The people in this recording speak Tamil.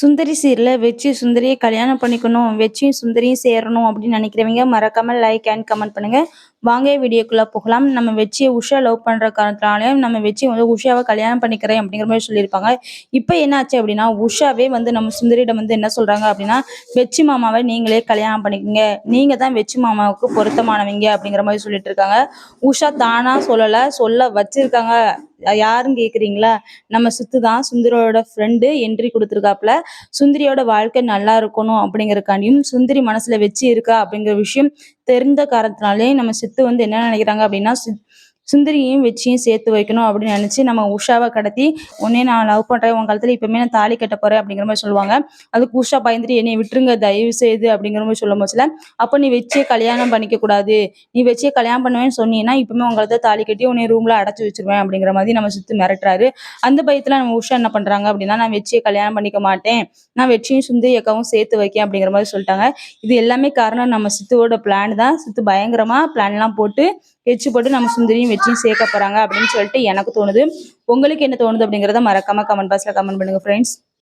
சுந்தரி சீரில் வெற்றி சுந்தரியை கல்யாணம் பண்ணிக்கணும் வெற்றியும் சுந்தரியும் சேரணும் அப்படின்னு நினைக்கிறவங்க மறக்காம லைக் அண்ட் கமெண்ட் பண்ணுங்க. வாங்க வீடியோக்குள்ளே போகலாம். நம்ம வெற்றியை உஷா லவ் பண்ற காரணத்தினாலையும் நம்ம வெற்றி வந்து உஷாவை கல்யாணம் பண்ணிக்கிறேன் அப்படிங்கிற மாதிரி சொல்லியிருப்பாங்க. இப்போ என்னாச்சு அப்படின்னா உஷாவே வந்து நம்ம சுந்தரியிடம் வந்து என்ன சொல்றாங்க அப்படின்னா வெச்சி மாமாவை நீங்களே கல்யாணம் பண்ணிக்கோங்க. நீங்க தான் வெச்சி மாமாவுக்கு பொருத்தமானவங்க அப்படிங்கிற மாதிரி சொல்லிட்டு இருக்காங்க உஷா தானா சொல்லல சொல்ல வச்சிருக்காங்க. யாருன்னு கேக்குறீங்களா? நம்ம சுத்து தான் சுந்தரியோட ஃப்ரெண்டு என்ட்ரி கொடுத்துருக்காப்புல. சுந்தரியோட வாழ்க்கை நல்லா இருக்கணும் அப்படிங்கிறக்காண்டியும் சுந்தரி மனசுல வச்சு இருக்கா அப்படிங்கிற விஷயம் தெரிந்த காரணத்தினாலே நம்ம சித்து வந்து என்ன நினைக்கிறாங்க அப்படின்னா சித்- சுந்தரியையும் வெச்சியும் சேர்த்து வைக்கணும் அப்படின்னு நினைச்சு நம்ம உஷாவை கடத்தி உன்னே நான் லவ் பண்ணுறேன் உன் காலத்தில் இப்பவுமே நான் தாலி கட்ட போறேன் அப்படிங்கிற மாதிரி சொல்லுவாங்க. அதுக்கு உஷா பயந்துட்டு என்னை விட்டுருங்க தயவு செய்து அப்படிங்கிற மாதிரி சொல்லும் போச்சுல அப்போ நீ வச்சே கல்யாணம் பண்ணிக்க கூடாது நீ வச்சே கல்யாணம் பண்ணுவேன்னு சொன்னீங்கன்னா இப்பவுமே உங்களை தாலி கட்டி உன்னை ரூம்ல அடைச்சி வச்சிருவேன் அப்படிங்கிற மாதிரி நம்ம சுற்றி மிரட்டுறாரு. அந்த பயத்தில் நம்ம உஷா என்ன பண்றாங்க அப்படின்னா நான் வெற்றியை கல்யாணம் பண்ணிக்க மாட்டேன். நான் வெற்றியும் சுந்தரி அக்காவும் சேர்த்து வைக்கேன் அப்படிங்கிற மாதிரி சொல்லிட்டாங்க. இது எல்லாமே காரணம் நம்ம சித்துவோட பிளான் தான். சித்து பயங்கரமா பிளான் எல்லாம் போட்டு எச்சு போட்டு நம்ம சுந்தரியும் வெற்றியும் சேர்க்க போறாங்க அப்படின்னு சொல்லிட்டு எனக்கு தோணுது. உங்களுக்கு என்ன தோணுது அப்படிங்கறத மறக்காம கமெண்ட் பாக்ஸில் கமெண்ட் பண்ணுங்க ஃப்ரெண்ட்ஸ்